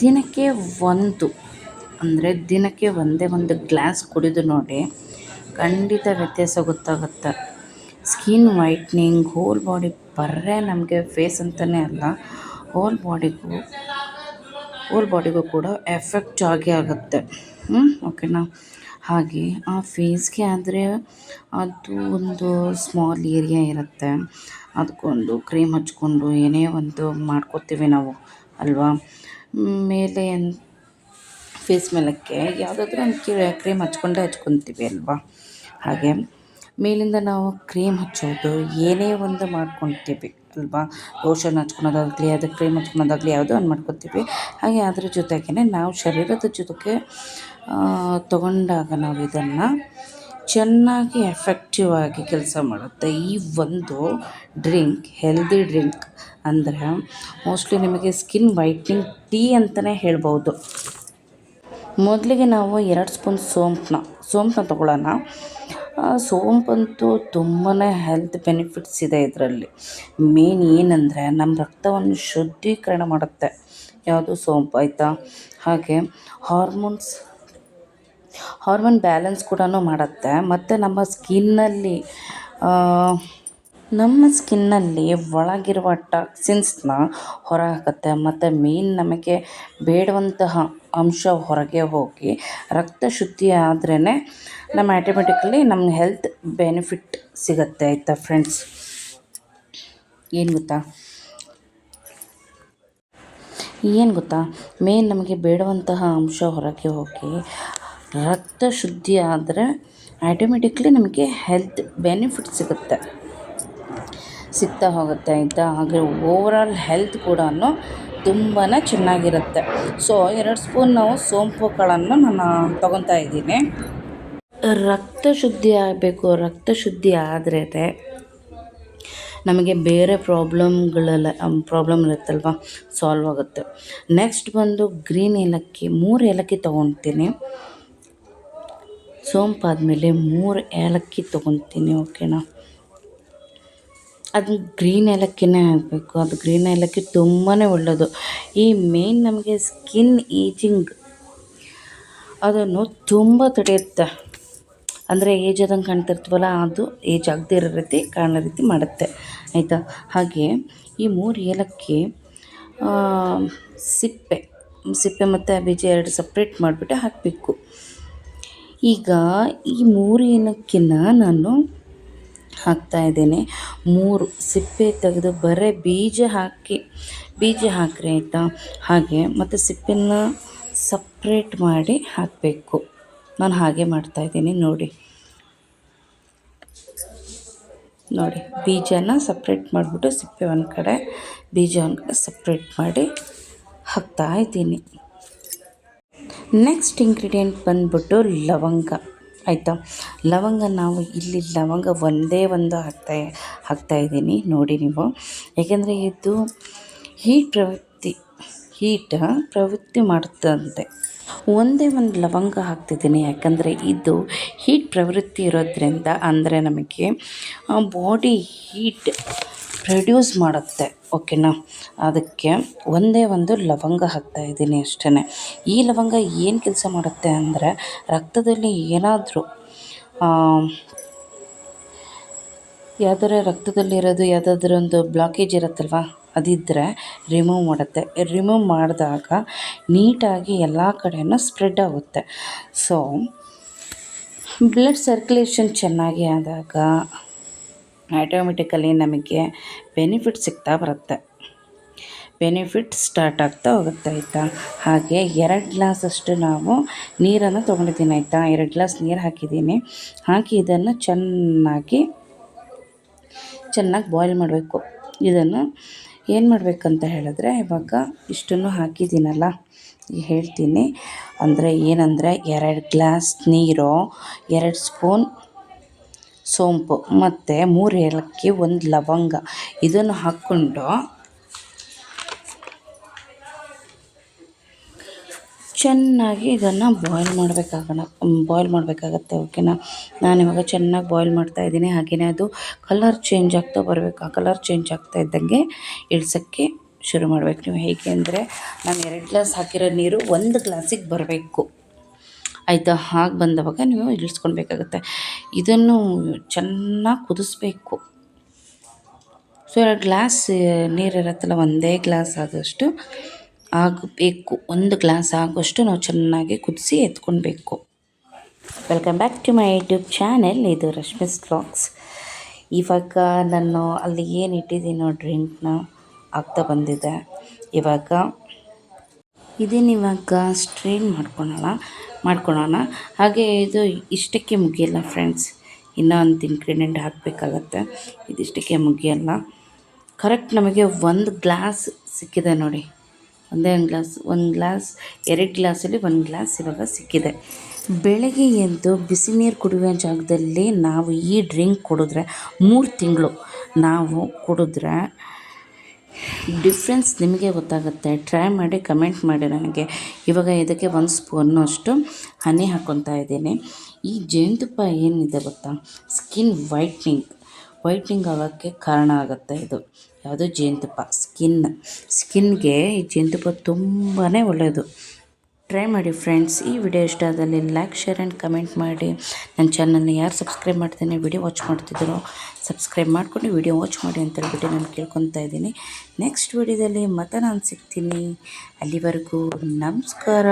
ದಿನಕ್ಕೆ ಒಂದು, ಅಂದರೆ ದಿನಕ್ಕೆ ಒಂದೇ ಒಂದು ಗ್ಲಾಸ್ ಕುಡಿದು ನೋಡಿ ಖಂಡಿತ ವ್ಯತ್ಯಾಸ ಗೊತ್ತಾಗುತ್ತೆ. ಸ್ಕಿನ್ ವೈಟ್ನಿಂಗ್ ಹೋಲ್ ಬಾಡಿ ಬರ್ರೆ ನಮಗೆ ಫೇಸ್ ಅಂತಲೇ ಅಲ್ಲ ಹೋಲ್ ಬಾಡಿಗೂ ಹೋಲ್ ಬಾಡಿಗೂ ಕೂಡ ಎಫೆಕ್ಟ್ ಆಗಿ ಆಗುತ್ತೆ. ಓಕೆನಾ ಹಾಗೆ, ಆ ಫೇಸ್ಗೆ ಆದರೆ ಅದು ಒಂದು ಸ್ಮಾಲ್ ಏರಿಯಾ ಇರುತ್ತೆ. ಅದಕ್ಕೊಂದು ಕ್ರೀಮ್ ಹಚ್ಕೊಂಡು ಏನೇ ಒಂದು ಮಾಡ್ಕೋತೀವಿ ನಾವು, ಅಲ್ವಾ? ಮೇಲೆ ಫೇಸ್ ಮೇಲಕ್ಕೆ ಯಾವುದಾದ್ರೂ ಒಂದು ಕ್ರೀಮ್ ಹಚ್ಕೊಂಡೇ ಹಚ್ಕೊತೀವಿ ಅಲ್ವಾ? ಹಾಗೆ ಮೇಲಿಂದ ನಾವು ಕ್ರೀಮ್ ಹಚ್ಚೋದು ಏನೇ ಒಂದು ಮಾಡ್ಕೊತೀವಿ ಅಲ್ವಾ? ಲೋಷನ್ ಹಚ್ಕೊಳೋದಾಗಲಿ, ಅದು ಕ್ರೀಮ್ ಹಚ್ಕೊಳೋದಾಗಲಿ ಯಾವುದೋ ಒಂದು ಮಾಡ್ಕೊತೀವಿ. ಹಾಗೆ ಅದ್ರ ಜೊತೆಗೇ ನಾವು ಶರೀರದ ಜೊತೆಗೆ ತಗೊಂಡಾಗ ನಾವು ಇದನ್ನು ಚೆನ್ನಾಗಿ ಎಫೆಕ್ಟಿವ್ ಆಗಿ ಕೆಲಸ ಮಾಡುತ್ತೆ. ಈ ಒಂದು ಡ್ರಿಂಕ್ ಹೆಲ್ದಿ ಡ್ರಿಂಕ್ ಅಂದರೆ ಮೋಸ್ಟ್ಲಿ ನಿಮಗೆ ಸ್ಕಿನ್ ವೈಟ್ನಿಂಗ್ ಟೀ ಅಂತಲೇ ಹೇಳ್ಬೋದು. ಮೊದಲಿಗೆ ನಾವು ಎರಡು ಸ್ಪೂನ್ ಸೋಂಪನ್ನ ಸೋಂಪನ್ನ ತೊಗೊಳ್ಳೋಣ ಸೋಂಪಂತೂ ತುಂಬಾ ಹೆಲ್ತ್ ಬೆನಿಫಿಟ್ಸ್ ಇದೆ ಇದರಲ್ಲಿ. ಮೇನ್ ಏನಂದರೆ ನಮ್ಮ ರಕ್ತವನ್ನು ಶುದ್ಧೀಕರಣ ಮಾಡುತ್ತೆ. ಯಾವುದು ಸೋಂಪು ಆಯಿತಾ? ಹಾಗೆ ಹಾರ್ಮೋನ್ಸ್ ಹಾರ್ಮೋನ್ ಬ್ಯಾಲೆನ್ಸ್ ಕೂಡ ಮಾಡುತ್ತೆ. ಮತ್ತು ನಮ್ಮ ಸ್ಕಿನ್ನಲ್ಲಿ ನಮ್ಮ ಸ್ಕಿನ್ನಲ್ಲಿ ಒಳಗಿರುವ ಟಾಕ್ಸಿನ್ಸ್ನ ಹೊರ ಹಾಕುತ್ತೆ ಮತ್ತು ಮೇನ್ ನಮಗೆ ಬೇಡುವಂತಹ ಅಂಶ ಹೊರಗೆ ಹೋಗಿ ರಕ್ತ ಶುದ್ಧಿ ಆದ್ರೇ ನಮ್ಮ ಆಟೋಮೆಟಿಕಲಿ ನಮ್ಮ ಹೆಲ್ತ್ ಬೆನಿಫಿಟ್ ಸಿಗುತ್ತೆ ಆಯಿತಾ ಫ್ರೆಂಡ್ಸ್? ಏನು ಗೊತ್ತಾ? ಏನು ಗೊತ್ತಾ? ಮೇನ್ ನಮಗೆ ಬೇಡುವಂತಹ ಅಂಶ ಹೊರಗೆ ಹೋಗಿ ರಕ್ತ ಶುದ್ಧಿ ಆದರೆ ಆಟೋಮೆಟಿಕ್ಲಿ ನಮಗೆ ಹೆಲ್ತ್ ಬೆನಿಫಿಟ್ ಸಿಗುತ್ತೆ. ಸಿಗ್ತಾ ಹೋಗುತ್ತೆ ಆಯಿತಾ? ಹಾಗೆ ಓವರಾಲ್ ಹೆಲ್ತ್ ಕೂಡ ತುಂಬಾ ಚೆನ್ನಾಗಿರುತ್ತೆ. ಸೊ ಎರಡು ಸ್ಪೂನ್ ನಾವು ಸೋಂಪುಗಳನ್ನು ನಾನು ತೊಗೊತಾ ಇದ್ದೀನಿ. ರಕ್ತ ಶುದ್ಧಿ ಆಗಬೇಕು ರಕ್ತ ಶುದ್ಧಿ ಆದರೆ ನಮಗೆ ಬೇರೆ ಪ್ರಾಬ್ಲಮ್ಗಳೆಲ್ಲ ಪ್ರಾಬ್ಲಮ್ ಇರುತ್ತಲ್ವ? ಸಾಲ್ವ್ ಆಗುತ್ತೆ. ನೆಕ್ಸ್ಟ್ ಬಂದು ಗ್ರೀನ್ ಏಲಕ್ಕಿ, ಮೂರು ಏಲಕ್ಕಿ ತೊಗೊತೀನಿ. ಸೋಂಪಾದಮೇಲೆ ಮೂರು ಏಲಕ್ಕಿ ತೊಗೊತೀನಿ ಓಕೆನಾ ಅದು ಗ್ರೀನ್ ಏಲಕ್ಕಿನೇ ಆಗಬೇಕು. ಅದು ಗ್ರೀನ್ ಏಲಕ್ಕಿ ತುಂಬಾ ಒಳ್ಳೆಯದು ಈ ಮೇನ್ ನಮಗೆ ಸ್ಕಿನ್ ಈಜಿಂಗ್ ಅದನ್ನು ತುಂಬ ತಡೆಯುತ್ತೆ. ಅಂದರೆ ಏಜ್ ಆದಂಗೆ ಕಾಣ್ತಿರ್ತೀವಲ್ಲ, ಅದು ಏಜ್ ಆಗದೇ ಇರೋ ರೀತಿ ಕಾಣೋ ರೀತಿ ಮಾಡುತ್ತೆ. ಆಯಿತಾ? ಹಾಗೆ ಈ ಮೂರು ಏಲಕ್ಕಿ ಸಿಪ್ಪೆ ಸಿಪ್ಪೆ ಮತ್ತು ಬೀಜ ಎರಡು ಸಪ್ರೇಟ್ ಮಾಡಿಬಿಟ್ಟು ಹಾಕಬೇಕು. ಈಗ ಈ ಮೂರು ಏಲಕ್ಕಿನ ನಾನು ಹಾಕ್ತಾಯಿದ್ದೇನೆ ಮೂರು ಸಿಪ್ಪೆ ತೆಗೆದು ಬರೀ ಬೀಜ ಹಾಕಿ, ಬೀಜ ಹಾಕ್ರಿ ಆಯಿತಾ? ಹಾಗೆ ಮತ್ತು ಸಿಪ್ಪೆನ ಸಪ್ರೇಟ್ ಮಾಡಿ ಹಾಕಬೇಕು. ನಾನು ಹಾಗೆ ಮಾಡ್ತಾಯಿದ್ದೀನಿ ನೋಡಿ. ನೋಡಿ, ಬೀಜನ ಸಪ್ರೇಟ್ ಮಾಡಿಬಿಟ್ಟು ಸಿಪ್ಪೆ ಒಂದು ಕಡೆ, ಬೀಜ ಒಂದು ಕಡೆ ಸಪ್ರೇಟ್ ಮಾಡಿ ಹಾಕ್ತಾಯಿದ್ದೀನಿ ನೆಕ್ಸ್ಟ್ ಇಂಗ್ರೀಡಿಯೆಂಟ್ ಬಂದ್ಬಿಟ್ಟು ಲವಂಗ. ಆಯಿತಾ? ಲವಂಗ ನಾವು ಇಲ್ಲಿ ಲವಂಗ ಒಂದೇ ಒಂದು ಹಾಕ್ತಾ ಇದ್ದೀನಿ. ನೋಡಿ ನೀವು. ಏಕೆಂದರೆ ಇದು ಹೀಟ್ ಪ್ರವೃತ್ತಿ ಹೀಟ್ ಪ್ರವೃತ್ತಿ ಮಾಡುತ್ತಂತೆ. ಒಂದೇ ಒಂದು ಲವಂಗ ಹಾಕ್ತಿದ್ದೀನಿ. ಯಾಕಂದರೆ ಇದು ಹೀಟ್ ಪ್ರವೃತ್ತಿ ಇರೋದ್ರಿಂದ ಅಂದರೆ ನಮಗೆ ಬಾಡಿ ಹೀಟ್ ಪ್ರೊಡ್ಯೂಸ್ ಮಾಡುತ್ತೆ, ಓಕೆನಾ? ಅದಕ್ಕೆ ಒಂದೇ ಒಂದು ಲವಂಗ ಹಾಕ್ತಾಯಿದ್ದೀನಿ ಅಷ್ಟೇ ಈ ಲವಂಗ ಏನು ಕೆಲಸ ಮಾಡುತ್ತೆ ಅಂದರೆ ರಕ್ತದಲ್ಲಿ ಏನಾದರೂ ಯಾವ್ದಾರ ರಕ್ತದಲ್ಲಿರೋದು ಯಾವುದಾದ್ರೂ ಒಂದು ಬ್ಲಾಕೇಜ್ ಇರುತ್ತಲ್ವ? ಅದಿದ್ದರೆ ರಿಮೂವ್ ಮಾಡುತ್ತೆ. ರಿಮೂವ್ ಮಾಡಿದಾಗ ನೀಟಾಗಿ ಎಲ್ಲ ಕಡೆಯೂ ಸ್ಪ್ರೆಡ್ ಆಗುತ್ತೆ. ಸೊ ಬ್ಲಡ್ ಸರ್ಕ್ಯುಲೇಷನ್ ಚೆನ್ನಾಗಿ ಆದಾಗ ಆಟೋಮೆಟಿಕಲಿ ನಮಗೆ ಬೆನಿಫಿಟ್ ಸಿಗ್ತಾ ಬರುತ್ತೆ. ಬೆನಿಫಿಟ್ ಸ್ಟಾರ್ಟ್ ಆಗ್ತಾ ಹೋಗುತ್ತೆ ಆಯಿತಾ? ಹಾಗೆ ಎರಡು ಗ್ಲಾಸಷ್ಟು ನಾವು ನೀರನ್ನು ತೊಗೊಂಡಿದ್ದೀನಿ ಆಯಿತಾ? ಎರಡು ಗ್ಲಾಸ್ ನೀರು ಹಾಕಿದ್ದೀನಿ. ಹಾಕಿ ಇದನ್ನು ಚೆನ್ನಾಗಿ ಚೆನ್ನಾಗಿ ಬಾಯ್ಲ್ ಮಾಡಬೇಕು. ಇದನ್ನು ಏನು ಮಾಡಬೇಕಂತ ಹೇಳಿದ್ರೆ ಇವಾಗ ಇಷ್ಟನ್ನು ಹಾಕಿದ್ದೀನಲ್ಲ, ಹೇಳ್ತೀನಿ. ಅಂದರೆ ಏನಂದರೆ ಎರಡು ಗ್ಲಾಸ್ ನೀರು, ಎರಡು ಸ್ಪೂನ್ ಸೋಂಪು. ಮತ್ತು ಮೂರು ಏಲಕ್ಕಿ, ಒಂದು ಲವಂಗ. ಇದನ್ನು ಹಾಕ್ಕೊಂಡು ಚೆನ್ನಾಗಿ ಇದನ್ನು ಬಾಯ್ಲ್ ಮಾಡಬೇಕಾಗೋಣ ಬಾಯ್ಲ್ ಮಾಡಬೇಕಾಗತ್ತೆ ಓಕೆನಾ ನಾನು ಇವಾಗ ಚೆನ್ನಾಗಿ ಬಾಯ್ಲ್ ಮಾಡ್ತಾ ಇದ್ದೀನಿ ಹಾಗೆಯೇ ಅದು ಕಲರ್ ಚೇಂಜ್ ಆಗ್ತಾ ಬರಬೇಕು. ಆ ಕಲರ್ ಚೇಂಜ್ ಆಗ್ತಾ ಇದ್ದಂಗೆ ಇಳಿಸೋಕ್ಕೆ ಶುರು ಮಾಡಬೇಕು. ನೀವು ಹೇಗೆ ಅಂದರೆ, ನಾನು ಎರಡು ಗ್ಲಾಸ್ ಹಾಕಿರೋ ನೀರು ಒಂದು ಗ್ಲಾಸಿಗೆ ಬರಬೇಕು. ಆಯಿತಾ? ಹಾಗೆ ಬಂದವಾಗ ನೀವು ಇಳಿಸ್ಕೊಳ್ಬೇಕಾಗುತ್ತೆ. ಇದನ್ನು ಚೆನ್ನಾಗಿ ಕುದಿಸ್ಬೇಕು. ಸೊ, ಎರಡು ಗ್ಲಾಸ್ ನೀರಿರತ್ತಲ್ಲ ಒಂದೇ ಗ್ಲಾಸ್ ಆದಷ್ಟು ಆಗಬೇಕು. ಒಂದು ಗ್ಲಾಸ್ ಆಗೋಷ್ಟು ನಾವು ಚೆನ್ನಾಗಿ ಕುದಿಸಿ ಎತ್ಕೊಳ್ಬೇಕು. Welcome back to my YouTube channel ಇದು ರಶ್ಮಿ ಬ್ಲಾಗ್ಸ್ ಇವಾಗ ನಾನು ಅಲ್ಲಿ ಏನು ಇಟ್ಟಿದ್ದೀನೋ ಡ್ರಿಂಕ್ನ ಆಗ್ತಾ ಬಂದಿದೆ. ಇವಾಗ ಇದನ್ನು ಇವಾಗ ಸ್ಟ್ರೈನ್ ಮಾಡ್ಕೊಳೋಣ. ಮಾಡ್ಕೊಳೋಣ. ಹಾಗೆ ಇದು ಇಷ್ಟಕ್ಕೆ ಮುಗಿಯಲ್ಲ ಫ್ರೆಂಡ್ಸ್ ಇನ್ನೂ ಒಂದು ಇಂಗ್ರೀಡಿಯೆಂಟ್ ಹಾಕಬೇಕಾಗತ್ತೆ. ಇದಿಷ್ಟಕ್ಕೆ ಮುಗಿಯಲ್ಲ. ಕರೆಕ್ಟ್ ನಮಗೆ ಒಂದು ಗ್ಲಾಸ್ ಸಿಕ್ಕಿದೆ ನೋಡಿ. ಒಂದೇ ಒಂದು ಗ್ಲಾಸ್ ಒಂದು ಗ್ಲಾಸ್ ಎರಡು ಗ್ಲಾಸಲ್ಲಿ ಒಂದು ಗ್ಲಾಸ್ ಇವಾಗ ಸಿಕ್ಕಿದೆ. ಬೆಳಗ್ಗೆ ಎದ್ದು ಬಿಸಿ ನೀರು ಕುಡಿಯುವ ಜಾಗದಲ್ಲಿ ನಾವು ಈ ಡ್ರಿಂಕ್ ಕುಡಿದ್ರೆ ಮೂರು ತಿಂಗಳು ನಾವು ಕುಡಿದ್ರೆ ಡಿಫ್ರೆನ್ಸ್ ನಿಮಗೆ ಗೊತ್ತಾಗುತ್ತೆ. ಟ್ರೈ ಮಾಡಿ ಕಮೆಂಟ್ ಮಾಡಿ ನನಗೆ. ಇವಾಗ ಇದಕ್ಕೆ ಒಂದು ಸ್ಪೂನು ಅಷ್ಟು ಹನಿ ಹಾಕ್ಕೊತಾ ಇದ್ದೀನಿ. ಈ ಜೇನುತುಪ್ಪ ಏನಿದೆ ಗೊತ್ತಾ? ಸ್ಕಿನ್ ವೈಟ್ನಿಂಗ್ ವೈಟ್ನಿಂಗ್ ಆಗೋಕ್ಕೆ ಕಾರಣ ಆಗುತ್ತೆ ಇದು. ಯಾವುದು? ಜೇನುತುಪ್ಪ. ಸ್ಕಿನ್ ಸ್ಕಿನ್ಗೆ ಈ ಜೇನುತುಪ್ಪ ತುಂಬಾ ಒಳ್ಳೆಯದು ಟ್ರೈ ಮಾಡಿ ಫ್ರೆಂಡ್ಸ್ ಈ ವಿಡಿಯೋ ಇಷ್ಟ ಆದಲ್ಲಿ ಲೈಕ್ ಶೇರ್ ಆ್ಯಂಡ್ ಕಮೆಂಟ್ ಮಾಡಿ. ನನ್ನ ಚಾನಲ್ನ ಯಾರು ಸಬ್ಸ್ಕ್ರೈಬ್ ಮಾಡ್ತೀನಿ ವಿಡಿಯೋ ವಾಚ್ ಮಾಡ್ತಿದ್ದೀರೋ ಸಬ್ಸ್ಕ್ರೈಬ್ ಮಾಡ್ಕೊಂಡು ವಿಡಿಯೋ ವಾಚ್ ಮಾಡಿ ಅಂತ ಹೇಳ್ಬಿಟ್ಟು ನಾನು ಕೇಳ್ಕೊತಾ ಇದ್ದೀನಿ. ನೆಕ್ಸ್ಟ್ ವಿಡಿಯೋದಲ್ಲಿ ಮತ್ತೆ ನಾನು ಸಿಗ್ತೀನಿ. ಅಲ್ಲಿವರೆಗೂ ನಮಸ್ಕಾರ.